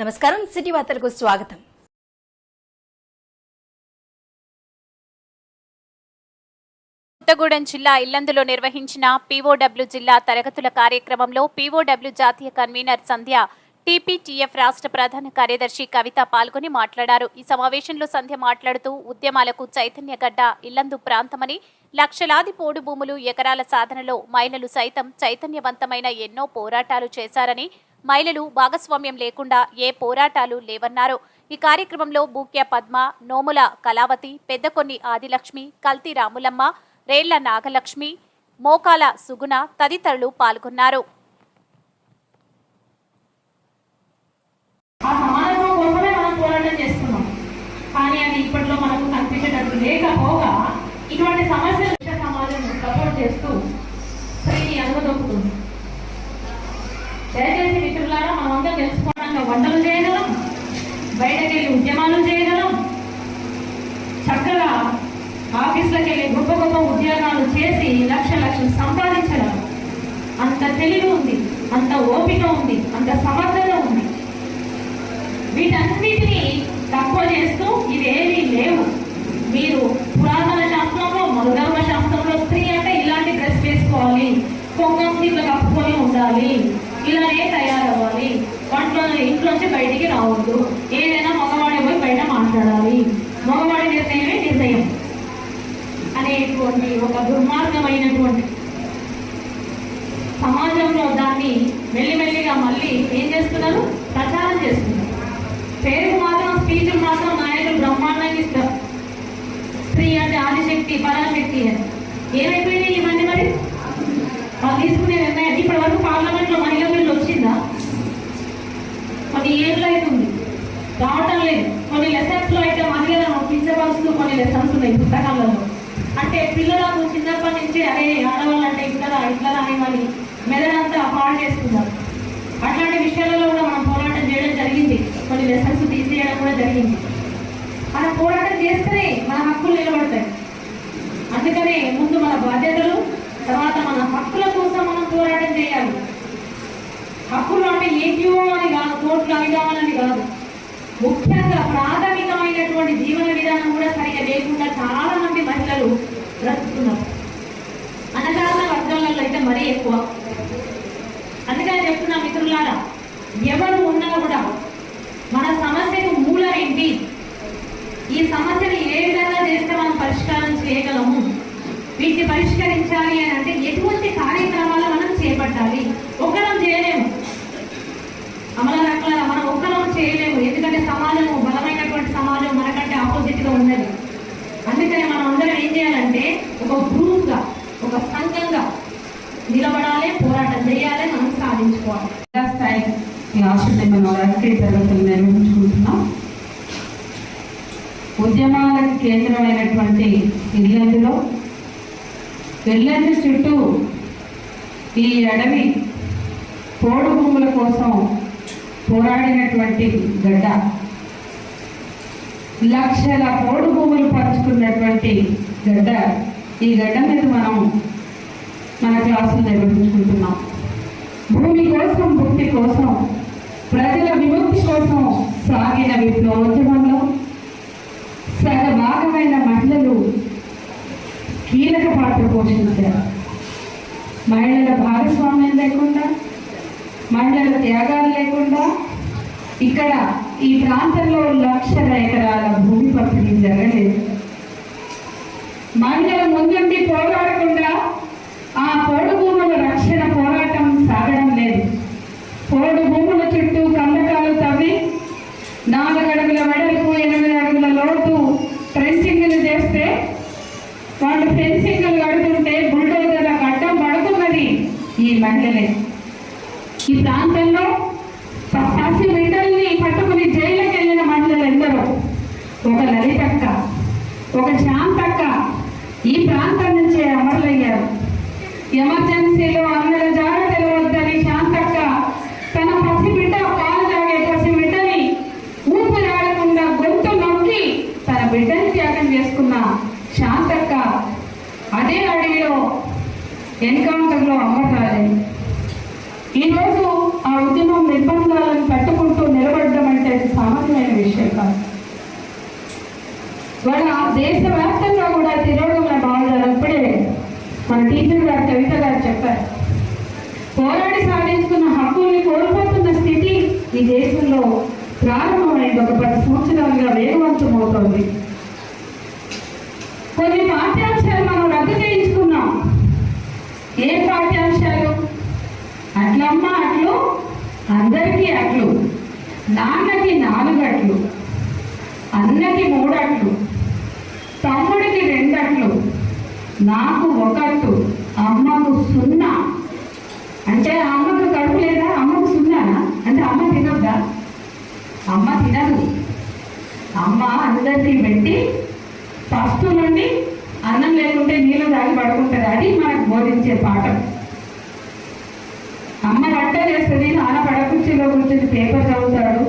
నమస్కారం సిటీ వార్తలకు స్వాగతం. కొత్తగూడెం జిల్లా ఇల్లందులో నిర్వహించిన పీఓడబ్ల్యూ జిల్లా తరగతుల కార్యక్రమంలో పీఓడబ్ల్యూ జాతీయ కన్వీనర్ సంధ్య టీపీటీఎఫ్ రాష్ట్ర ప్రధాన కార్యదర్శి కవిత పాల్గొని మాట్లాడారు. ఈ సమావేశంలో సంధ్య మాట్లాడుతూ ఉద్యమాలకు చైతన్యగడ్డ ఇల్లందు ప్రాంతమని లక్షలాది పోడు భూములు ఎకరాల సాధనలో మహిళలు సైతం చైతన్యవంతమైన ఎన్నో పోరాటాలు చేశారని మహిళలు భాగస్వామ్యం లేకుండా ఏ పోరాటాలు లేవన్నారు. ఈ కార్యక్రమంలో బూక్య పద్మ నోముల కళావతి పెద్దకొన్ని ఆదిలక్ష్మి కల్తీ రాములమ్మ రేళ్ళ నాగలక్ష్మి మోకాల సుగుణ తదితరులు పాల్గొన్నారు. కానీ అది ఇప్పట్లో మనకు కనిపించేటట్టు లేకపోగా ఇటువంటి సమస్యలు సమాజం సపోర్ట్ చేస్తూ స్త్రీని దయచేసి ద్వారా మనం అందరం తెలుసుకోవడానికి వంటలు చేయగలం బయటకు వెళ్ళి ఉద్యమాలు చేయగలం చక్కగా ఆఫీసులకు వెళ్ళి గొప్ప గొప్ప ఉద్యోగాలు చేసి లక్ష లక్షలు సంపాదించడం. అంత తెలివి ఉంది అంత ఓపిక ఉంది అంత సమర్థత ఉంది. వీటన్నిటిని తక్కువ చేస్తూ ఇవేమీ లేవు. మీరు పురాతన బయటికి రావద్దు. ఏదైనా మగవాడి పోయి బయట మాట్లాడాలి. మగవాడి నిర్ణయమే నిర్ణయం. అనేటువంటి ఒక దుర్మార్గమైనటువంటి సమాజంలో దాన్ని మెల్లిమెల్లిగా మళ్ళీ ఏం చేస్తున్నారు? ప్రచారం చేస్తున్నారు. పేరుకు మాత్రం స్పీచ్ మాత్రం నాయకులు బ్రహ్మాండంగా ఇస్తారు. స్త్రీ అంటే ఆదిశక్తి పరాశక్తి అని. ఏమైపోయినాయి ఇవన్నీ మరి? వాళ్ళు తీసుకునే నిర్ణయం ఇప్పటి వరకు పార్లమెంట్ కొన్ని ఏళ్ళు అవుతుంది. రావటం లేదు. కొన్ని లెసన్స్లో అయితే మహిళలను కించపరుస్తూ కొన్ని లెసన్స్ ఉన్నాయి పుస్తకాలలో. అంటే పిల్లలకు చిన్నప్పటి నుంచి అరే ఆడవాళ్ళు అంటే ఇట్లా ఇట్లా అని మరి మెదడంతా పాడు చేసుకున్నారు. అట్లాంటి విషయాలలో కూడా మనం పోరాటం చేయడం జరిగింది. కొన్ని లెసన్స్ తీసేయడం కూడా జరిగింది. మనం పోరాటం చేస్తేనే మన హక్కులు నిలబడతాయి. అందుకనే ముందు మన బాధ్యతలు తర్వాత మన హక్కుల కోసం మనం పోరాటం చేయాలి హక్కులు అంటే ఏక్యూ అని కాదు అవి కాదు. ముఖ్యంగా ప్రాథమికమైనటువంటి జీవన విధానం కూడా సరిగా లేకుండా చాలా మంది మహిళలు బ్రతుకుతున్నారు. అనగారిన వర్గాలలో అయితే మరీ ఎక్కువ. అందుకని చెప్తున్నా మిత్రులారా ఎవరు ఉన్నా కూడా మన సమస్యకు మూలం ఏంటి ఈ సమస్యను ఏ విధంగా చేస్తే మనం పరిష్కారం చేయగలము? వీటిని పరిష్కరించాలి అని అంటే ఎటువంటి కార్యక్రమాలు మనం చేపట్టాలి? ఒకరం చేయలేము. చేయలేము. ఎందుకంటే సమాజము బలమైనటువంటి సమాజం మనకంటే ఆపోజిట్గా ఉన్నది. అందుకని మనం అందరం ఏం చేయాలంటే ఒక గ్రూప్గా ఒక సంఘంగా నిలబడాలి పోరాటం చేయాలి మనం సాధించుకోవాలి. జిల్లా స్థాయి క్లాసులు మనం రాజకీయ తరగతులు నిర్వహించుకుంటున్నాం. ఉద్యమాలకు కేంద్రమైనటువంటి ఇల్లందులో ఇల్లందు చుట్టూ ఈ అడవి పోడు భూముల కోసం పోరాడినటువంటి గడ్డ. లక్షల పోడు భూములు పంచుకున్నటువంటి గడ్డ. ఈ గడ్డ మీద మనం మన క్లాసులు నిర్వహించుకుంటున్నాం. భూమి కోసం భక్తి కోసం ప్రజల విముక్తి కోసం సాగిన విప్లవోద్యమంలో సగ భాగమైన మహిళలు కీలక పాత్ర పోషించారు. మహిళల భాగస్వామ్యం లేకుండా మండల త్యాగాలు లేకుండా ఇక్కడ ఈ ప్రాంతంలో లక్షల ఎకరాల భూమి పంపిణీ జరగలేదు. మహిళలు ముందుండి పోరాడకుండా ఆ పోడు భూముల రక్షణ పోరాటం సాగడం లేదు. పోడు భూముల చుట్టూ కందకాలు తవ్వి నాలుగు అడుగుల వెడల్పు ఎనిమిది అడుగుల లోతు ట్రెంచింగ్లు చేస్తే వాళ్ళు ఫెన్సింగ్లు కడుతుంటే బుల్డోజర్లకు అడ్డం పడుతున్నది ఈ మహిళలే ఈ ప్రాంతంలో పసి బిడ్డల్ని పట్టుకుని జైలుకి వెళ్ళిన మహిళలు ఎందరో ఒక లలితక్క ఒక శాంతక్క ఈ ప్రాంతం నుంచే అమరులయ్యారు. ఎమర్జెన్సీలో అందరి జాడ తెలియవద్దని శాంతక్క తన పసి బిడ్డ పాలు తాగే పసి బిడ్డని ఊపిరాడకుండా గొంతు నొక్కి తన బిడ్డని త్యాగం చేసుకున్న శాంతక్క అదే అడవిలో ఎన్కౌంటర్లో అమర్రాలేదు. ఈరోజు ఆ ఉద్యమం నిర్బంధాలను పెట్టుకుంటూ నిలబడడం అంటే అది సామాన్యమైన విషయం కాదు. వాళ్ళ దేశవ్యాప్తంగా కూడా తిరోగమన భావాలు ఇప్పుడే మన టీచర్ గారు కవిత గారు చెప్పారు. పోరాడి సాధించుకున్న హక్కుల్ని కోల్పోతున్న స్థితి ఈ దేశంలో ప్రారంభమైంది. ఒక పది సంవత్సరాలుగా వేగవంతమవుతోంది. కొన్ని పాఠ్యాంశాలు మనం రద్దు చేయించుకున్నాం. ఏ పాఠ్య అట్లమ్మ అట్లు అందరికీ అట్లు నాన్నకి నాలుగు అట్లు అన్నకి మూడు అట్లు తమ్ముడికి రెండు అట్లు నాకు ఒకట్టు అమ్మకు సున్నా. అంటే అమ్మకు కడుపు లేదా? అమ్మకు సున్నానా? అంటే అమ్మ తినొద్దా? అమ్మ తినదు. అమ్మ అందరికీ పెట్టి ఫస్ట్ నుండి అన్నం లేకుంటే నీళ్ళు తాగి పడుకుంటుంది. అది మనకు బోధించే పాఠం. అమ్మ వంట చేస్తుంది నాన్న పడకుర్చీలో కూర్చొని పేపర్ చదువుతాడు.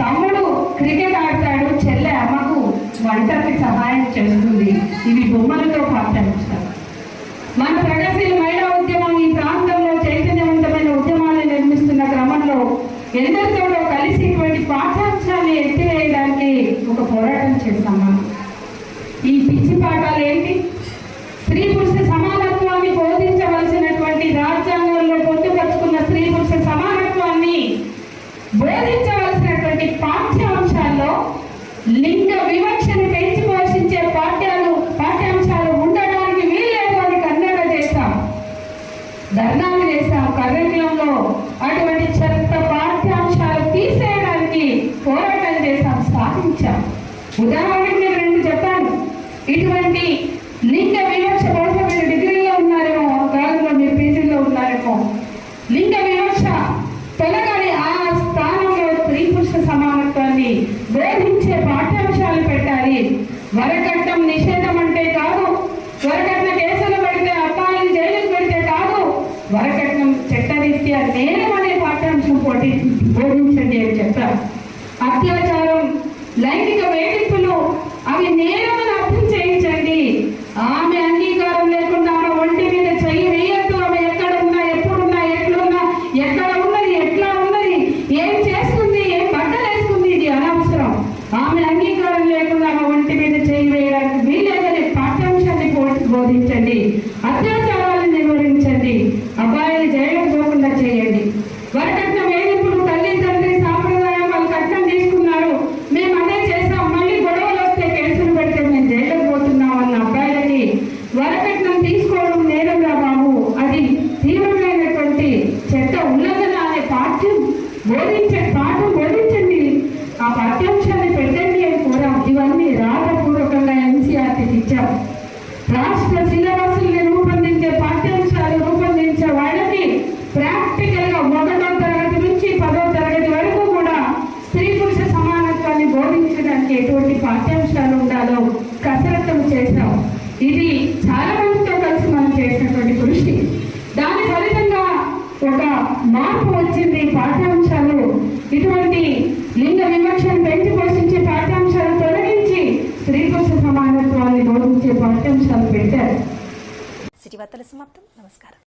తమ్ముడు క్రికెట్ ఆడతాడు. చెల్లె అమ్మకు వంటకి సహాయం చేస్తుంది. ఇవి బొమ్మలతో పాటించారు మన ప్రగతిశీల మహిళా ఉద్యమం ఈ ప్రాంతంలో చైతన్యవంతమైన ఉద్యమాలు నిర్మిస్తున్న క్రమంలో ఎందరితోనో కలిసి ఇటువంటి పాఠ్యాంశాన్ని ఎత్తివేయడానికి ఒక పోరాటం చేస్తాం మనం ఈ పిచ్చి పాఠాలు ఏంటి స్త్రీ పురుష సమానత్వాన్ని బోధించవలసినటువంటి రాజ్యాంగంలో పొందుపరుచుకున్న స్త్రీ పురుష సమానత్వాన్ని బోధించవలసినటువంటి పాఠ్యాంశాల్లో లింగ వివక్షను పెంచి పోషించే పాఠ్యాలు పాఠ్యాంశాలు ఉండడానికి వీల్లేదు అని కన్నడ చేశాం ధర్నాలు చేశాం కర్రకులంలో అటువంటి చెత్త పాఠ్యాంశాలు తీసేయడానికి పోరాటం చేశాం సాధించాం. ఉదాహరణకి నేను రెండు చెప్పాను. ఇటువంటి లింగ వివక్ష బహుశా మీరు డిగ్రీలో ఉన్నారేమో కాలంలో మీరు పీజీలో ఉన్నారేమో లింగ వివక్ష తొలగని ఆ స్థానంలో స్త్రీ పురుష సమానత్వాన్ని బోధించే పాఠ్యాంశాలు పెట్టాలి వరకట్నం నిషేధం అంటే కాదు వరకట్న మార్పు వచ్చింది పాఠ్యాంశాలు. ఇటువంటి లింగ వివక్షను పెంచి పోషించే పాఠ్యాంశాలు తొలగించి స్త్రీ పురుష సమానత్వాన్ని బోధించే పాఠ్యాంశాలు పెట్టారు. సిటీ వార్తల సమాప్తం. నమస్కారం.